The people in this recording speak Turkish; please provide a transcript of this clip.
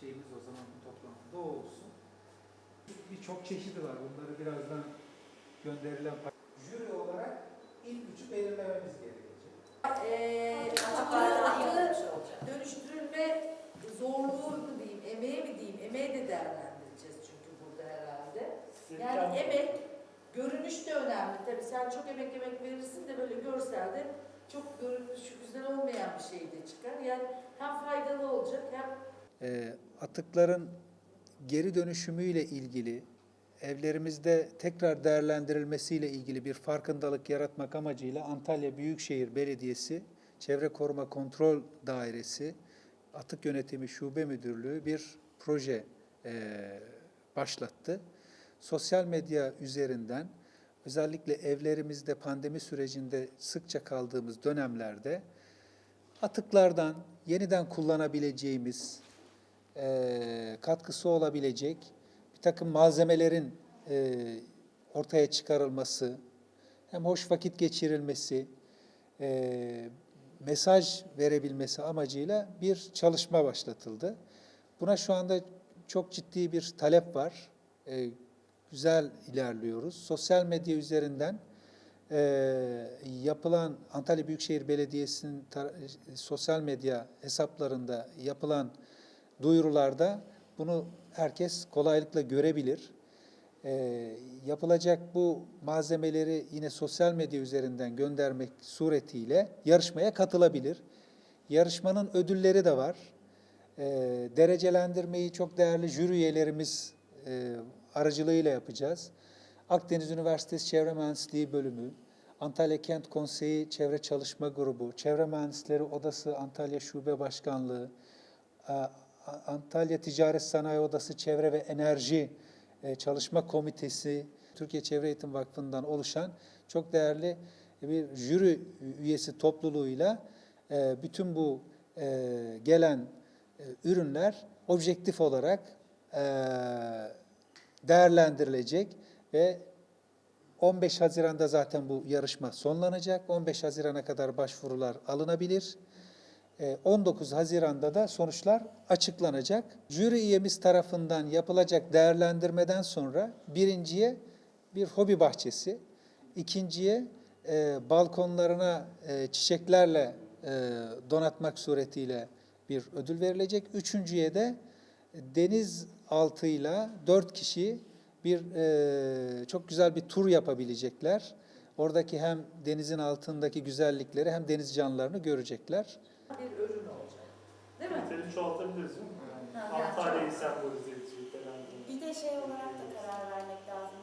şeyimiz o zaman bu toplantıda o olsun. Birçok çeşidi var. Bunları birazdan gönderilen jüri olarak ilk üçü belirlememiz gerekecek. Eee farklı dönüştürülme zorluğu mu diyeyim, emeği mi diyeyim, emeği de değerlendireceğiz çünkü burada herhalde. Yani emek, görünüş de önemli. Tabii sen çok emek emek verirsin de böyle görselde çok görünüşü güzel olmayan bir şey de çıkar. Yani hem faydalı olacak hem e, atıkların geri dönüşümüyle ilgili evlerimizde tekrar değerlendirilmesiyle ilgili bir farkındalık yaratmak amacıyla Antalya Büyükşehir Belediyesi Çevre Koruma Kontrol Dairesi Atık Yönetimi Şube Müdürlüğü bir proje e, başlattı. Sosyal medya üzerinden özellikle evlerimizde pandemi sürecinde sıkça kaldığımız dönemlerde atıklardan yeniden kullanabileceğimiz, e, katkısı olabilecek bir takım malzemelerin e, ortaya çıkarılması, hem hoş vakit geçirilmesi, e, mesaj verebilmesi amacıyla bir çalışma başlatıldı. Buna şu anda çok ciddi bir talep var. E, güzel ilerliyoruz. Sosyal medya üzerinden e, yapılan Antalya Büyükşehir Belediyesi'nin sosyal medya hesaplarında yapılan duyurularda bunu herkes kolaylıkla görebilir. E, yapılacak bu malzemeleri yine sosyal medya üzerinden göndermek suretiyle yarışmaya katılabilir. Yarışmanın ödülleri de var. E, derecelendirmeyi çok değerli jüri üyelerimiz e, aracılığıyla yapacağız. Akdeniz Üniversitesi Çevre Mühendisliği Bölümü, Antalya Kent Konseyi Çevre Çalışma Grubu, Çevre Mühendisleri Odası Antalya Şube Başkanlığı, A- Antalya Ticaret Sanayi Odası Çevre ve Enerji e, Çalışma Komitesi, Türkiye Çevre Eğitim Vakfı'ndan oluşan çok değerli bir jüri üyesi topluluğuyla e, bütün bu e, gelen e, ürünler objektif olarak e, değerlendirilecek ve 15 Haziran'da zaten bu yarışma sonlanacak. 15 Haziran'a kadar başvurular alınabilir. Ee, 19 Haziran'da da sonuçlar açıklanacak. Jüri üyemiz tarafından yapılacak değerlendirmeden sonra birinciye bir hobi bahçesi, ikinciye e, balkonlarına e, çiçeklerle e, donatmak suretiyle bir ödül verilecek. Üçüncüye de deniz altıyla dört kişi bir e, çok güzel bir tur yapabilecekler. Oradaki hem denizin altındaki güzellikleri hem deniz canlılarını görecekler bir ürün olacak. Değil mi? Kriteri çoğaltabiliriz değil mi? Yani, Antalya'yı sembolize edecek falan. Bir de şey olarak da karar vermek lazım.